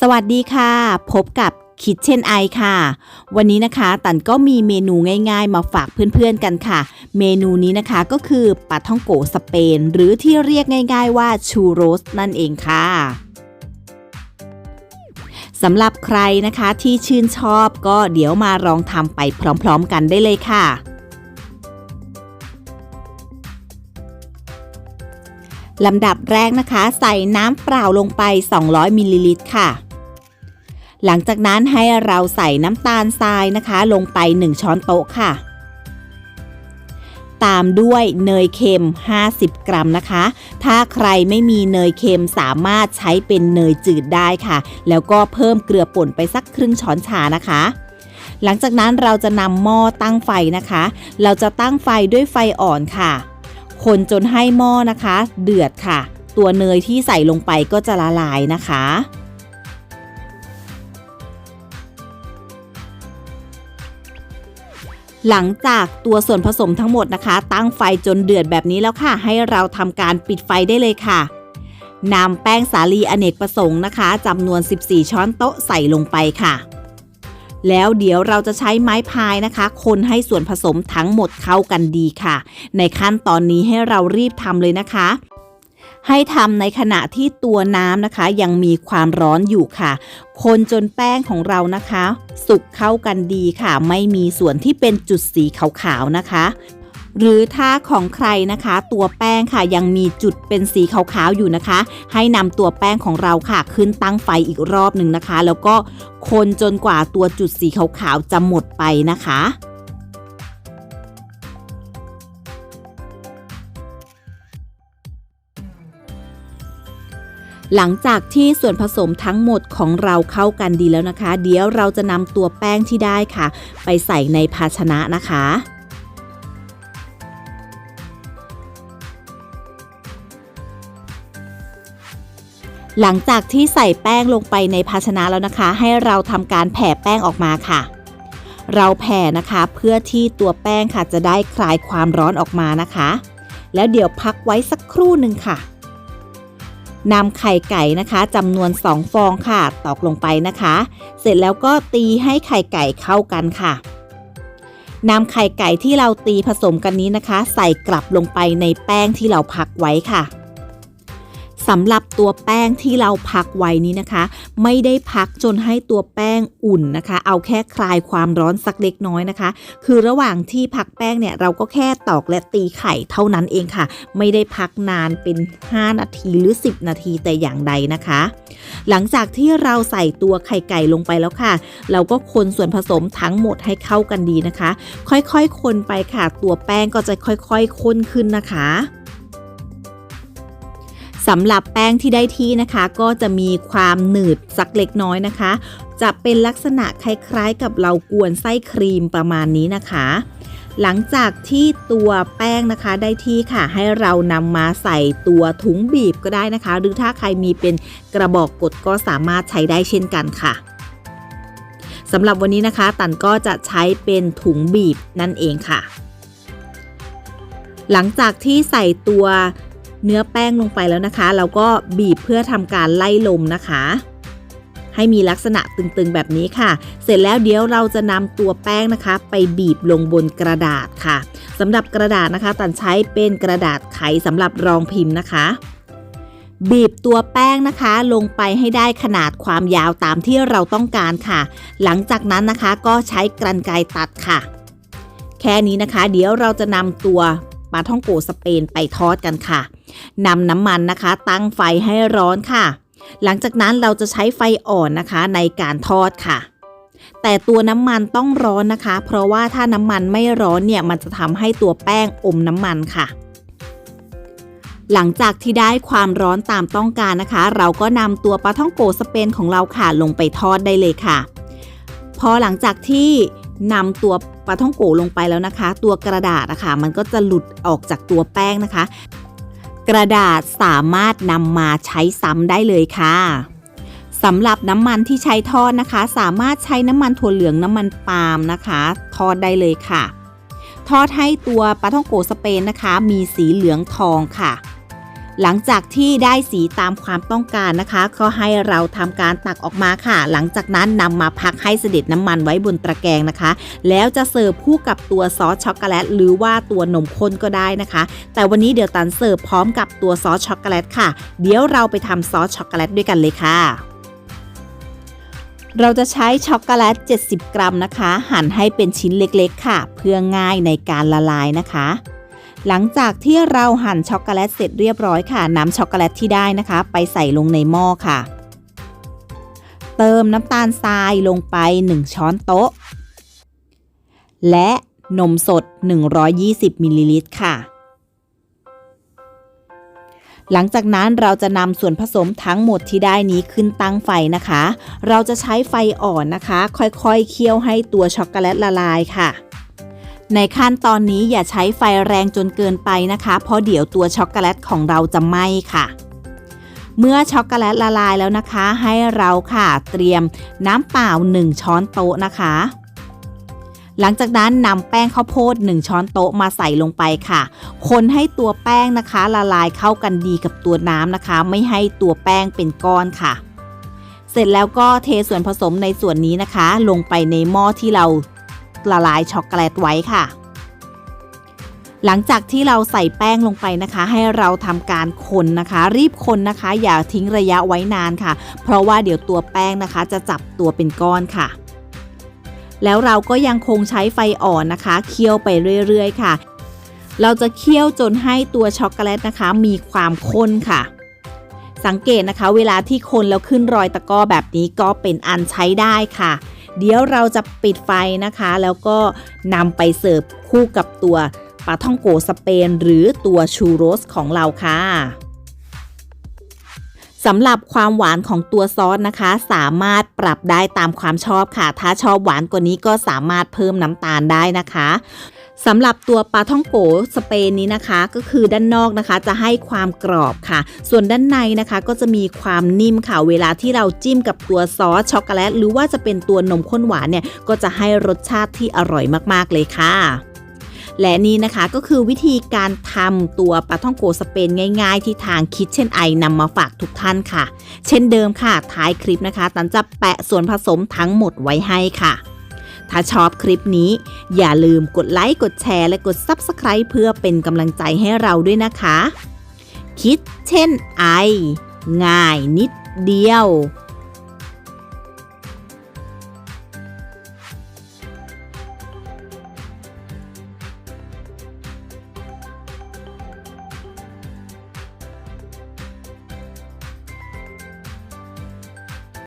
สวัสดีค่ะ พบกับคิดเช่นไอค่ะ วันนี้นะคะตันก็มีเมนูง่ายๆ มาฝากเพื่อนๆกันค่ะ เมนูนี้นะคะก็คือปลาท่องโกสเปน หรือที่เรียกง่าย ๆ ว่าชูโรสนั่นเองค่ะสำหรับใครนะคะที่ชื่นชอบก็เดี๋ยวมาลองทำไปพร้อมๆกันได้เลยค่ะลำดับแรกนะคะ ใส่น้ำเปล่าลงไป 200มิลลิลิตรค่ะ หลังจากนั้นให้เราใส่น้ำตาลทรายนะคะ ลงไป 1 ช้อนโต๊ะค่ะ ตามด้วยเนยเค็ม 50 กรัมนะคะ ถ้าใครไม่มีเนยเค็มสามารถใช้เป็นเนยจืดได้ค่ะ แล้วก็เพิ่มเกลือป่นไปสักครึ่งช้อนชานะคะหลังจากนั้นเราจะนำหม้อตั้งไฟนะคะ เราจะตั้งไฟด้วยไฟอ่อนค่ะ คนจนให้หม้อนะคะ เดือดค่ะ ตัวเนยที่ใส่ลงไปก็จะละลายนะคะ หลังจากตัวส่วนผสมทั้งหมดนะคะ ตั้งไฟจนเดือดแบบนี้แล้วค่ะ ให้เราทำการปิดไฟได้เลยค่ะนำแป้งสาลีอเนกประสงค์นะคะจำนวน 14 ช้อนโต๊ะใส่ลงไปค่ะ แล้วเดี๋ยวเราจะใช้ไม้พายนะคะ คนให้ส่วนผสมทั้งหมดเข้ากันดีค่ะ ในขั้นตอนนี้ให้เรารีบทำเลยนะคะ ให้ทำในขณะที่ตัวน้ำนะคะ ยังมีความร้อนอยู่ค่ะ คนจนแป้งของเรานะคะ สุกเข้ากันดีค่ะ ไม่มีส่วนที่เป็นจุดสีขาวๆนะคะ หรือถ้าของใครนะคะ ตัวแป้งค่ะยังมีจุดเป็นสีขาวๆอยู่นะคะ ให้นำตัวแป้งของเราค่ะ ขึ้นตั้งไฟอีกรอบหนึ่งนะคะ แล้วก็คนจนกว่าตัวจุดสีขาวๆจะหมดไปนะคะ หลังจากที่ส่วนผสมทั้งหมดของเราเข้ากันดีแล้วนะคะ เดี๋ยวเราจะนำตัวแป้งที่ได้ค่ะ ไปใส่ในภาชนะนะคะหลังจากที่ใส่แป้งลงไปในภาชนะแล้วนะคะ ให้เราทำการแผ่แป้งออกมาค่ะ เราแผ่นะคะเพื่อที่ตัวแป้งค่ะจะได้คลายความร้อนออกมานะคะ แล้วเดี๋ยวพักไว้สักครู่หนึ่งค่ะ นำไข่ไก่นะคะจำนวน 2 ฟองค่ะ ตอกลงไปนะคะ เสร็จแล้วก็ตีให้ไข่ไก่เข้ากันค่ะนำไข่ไก่ที่เราตีผสมกันนี้นะคะ ใส่กลับลงไปในแป้งที่เราพักไว้ค่ะ สำหรับตัวแป้งที่เราพักไว้นี้นะคะ ไม่ได้พักจนให้ตัวแป้งอุ่นนะคะ เอาแค่คลายความร้อนสักเล็กน้อยนะคะ คือระหว่างที่พักแป้งเนี่ยเราก็แค่ตอกและตีไข่เท่านั้นเองค่ะ ไม่ได้พักนานเป็น 5 นาทีหรือ 10 นาทีแต่อย่างใดนะคะ หลังจากที่เราใส่ตัวไข่ไก่ลงไปแล้วค่ะ เราก็คนส่วนผสมทั้งหมดให้เข้ากันดีนะคะ ค่อยๆ คนไปค่ะ ตัวแป้งก็จะค่อยๆ ข้นขึ้นนะคะ สำหรับแป้งที่ได้ที่นะคะ ก็จะมีความหนืดสักเล็กน้อยนะคะ จะเป็นลักษณะคล้ายๆ กับเรากวนไส้ครีมประมาณนี้นะคะ หลังจากที่ตัวแป้งนะคะได้ที่ค่ะ ให้เรานำมาใส่ตัวถุงบีบก็ได้นะคะ หรือถ้าใครมีเป็นกระบอกกดก็สามารถใช้ได้เช่นกันค่ะสำหรับวันนี้นะคะ ตันก็จะใช้เป็นถุงบีบนั่นเองค่ะ หลังจากที่ใส่ตัว เนื้อแป้งลงไปแล้วนะคะ เราก็บีบเพื่อทำการไล่ลมนะคะ ให้มีลักษณะตึงๆแบบนี้ค่ะ เสร็จแล้วเดี๋ยวเราจะนำตัวแป้งนะคะ ไปบีบลงบนกระดาษค่ะสำหรับกระดาษนะคะ ตันใช้เป็นกระดาษไขสำหรับรองพิมพ์นะคะบีบตัวแป้งนะคะ ลงไปให้ได้ขนาดความยาวตามที่เราต้องการค่ะ หลังจากนั้นนะคะก็ใช้กรรไกรตัดค่ะ แค่นี้นะคะ เดี๋ยวเราจะนำตัวปลาท่องโกสเปนไปทอดกันค่ะ นำน้ำมันนะคะ ตั้งไฟให้ร้อนค่ะ หลังจากนั้นเราจะใช้ไฟอ่อนนะคะในการทอดค่ะ แต่ตัวน้ำมันต้องร้อนนะคะ เพราะว่าถ้าน้ำมันไม่ร้อนเนี่ยมันจะทำให้ตัวแป้งอมน้ำมันค่ะหลังจากที่ได้ความร้อนตามต้องการนะคะ เราก็นำตัวปลาท่องโกสเปนของเราค่ะลงไปทอดได้เลยค่ะ พอหลังจากที่นำตัวปลาท่องโกลงไปแล้วนะคะ ตัวกระดาษนะคะมันก็จะหลุดออกจากตัวแป้งนะคะ กระดาษสามารถนำมาใช้ซ้ำได้เลยค่ะสำหรับน้ำมันที่ใช้ทอดนะคะ สามารถใช้น้ำมันถั่วเหลืองน้ำมันปาล์มนะคะ ทอดได้เลยค่ะ ทอดให้ตัวปลาท่องโกสเปนนะคะ มีสีเหลืองทองค่ะ หลังจากที่ได้สีตามความต้องการนะคะ ก็ให้เราทำการตักออกมาค่ะ หลังจากนั้นนำมาพักให้เสด็จน้ำมันไว้บนตะแกรงนะคะ แล้วจะเสิร์ฟคู่กับตัวซอสช็อกโกแลตหรือว่าตัวนมข้นก็ได้นะคะ แต่วันนี้เดี๋ยวตันเสิร์ฟพร้อมกับตัวซอสช็อกโกแลตค่ะ เดี๋ยวเราไปทำซอสช็อกโกแลตด้วยกันเลยค่ะเราจะใช้ช็อกโกแลต 70 กรัมนะคะ หั่นให้เป็นชิ้นเล็กๆ ค่ะ เพื่อง่ายในการละลายนะคะ หลังจากที่เราหั่นช็อกโกแลตเสร็จเรียบร้อยค่ะ น้ำช็อกโกแลตที่ได้นะคะ ไปใส่ลงในหม้อค่ะ เติมน้ำตาลทรายลงไป 1 ช้อนโต๊ะ และนมสด 120มิลลิลิตรค่ะ หลังจากนั้นเราจะนำส่วนผสมทั้งหมดที่ได้นี้ขึ้นตั้งไฟนะคะ เราจะใช้ไฟอ่อนนะคะ ค่อยๆเคี่ยวให้ตัวช็อกโกแลตละลายค่ะ ในขั้นตอนนี้อย่าใช้ไฟแรงจนเกินไปนะคะ เพราะเดี๋ยวตัวช็อกโกแลตของเราจะไหม้ค่ะ เมื่อช็อกโกแลตละลายแล้วนะคะ ให้เราค่ะเตรียมน้ำเปล่า 1 ช้อนโต๊ะนะคะ หลังจากนั้นนำแป้งข้าวโพด 1 ช้อนโต๊ะมาใส่ลงไปค่ะ คนให้ตัวแป้งนะคะ ละลายเข้ากันดีกับตัวน้ำนะคะ ไม่ให้ตัวแป้งเป็นก้อนค่ะ เสร็จแล้วก็เทส่วนผสมในส่วนนี้นะคะ ลงไปในหม้อที่เรา ละลายช็อกโกแลตไว้ค่ะ หลังจากที่เราใส่แป้งลงไปนะคะ ให้เราทำการคนนะคะ รีบคนนะคะ อย่าทิ้งระยะไว้นานค่ะ เพราะว่าเดี๋ยวตัวแป้งนะคะ จะจับตัวเป็นก้อนค่ะ แล้วเราก็ยังคงใช้ไฟอ่อนนะคะ เคี่ยวไปเรื่อยๆ ค่ะ เราจะเคี่ยวจนให้ตัวช็อกโกแลตนะคะ มีความข้นค่ะสังเกตนะคะเวลาที่คนแล้วขึ้นรอยตะกร้อแบบนี้ก็เป็นอันใช้ได้ค่ะ เดี๋ยวเราจะปิดไฟนะคะ แล้วก็นำไปเสิร์ฟคู่กับตัวปลาท่องโกสเปน หรือตัวชูโรสของเราค่ะสำหรับความหวานของตัวซอสนะคะ สามารถปรับได้ตามความชอบค่ะ ถ้าชอบหวานกว่านี้ก็สามารถเพิ่มน้ำตาลได้นะคะ สำหรับตัวปลาท่องโกสเปนนี้นะคะ ก็คือด้านนอกนะคะ จะให้ความกรอบค่ะ ส่วนด้านในนะคะก็จะมีความนิ่มค่ะ เวลาที่เราจิ้มกับตัวซอสช็อกโกแลต หรือว่าจะเป็นตัวนมข้นหวานเนี่ยก็จะให้รสชาติที่อร่อยมากๆเลยค่ะและนี่นะคะก็คือวิธีการทำตัวปลาท่องโกสเปนง่ายๆ ที่ทางคิดเช่นไอนำมาฝากทุกท่านค่ะ เช่นเดิมค่ะท้ายคลิปนะคะ ตันจะแปะส่วนผสมทั้งหมดไว้ให้ค่ะ ถ้าชอบคลิปนี้ อย่าลืมกดไลค์กดแชร์และกด Subscribe เพื่อเป็นกำลังใจให้เราด้วยนะคะ คิดเช่นไอ ง่ายนิดเดียว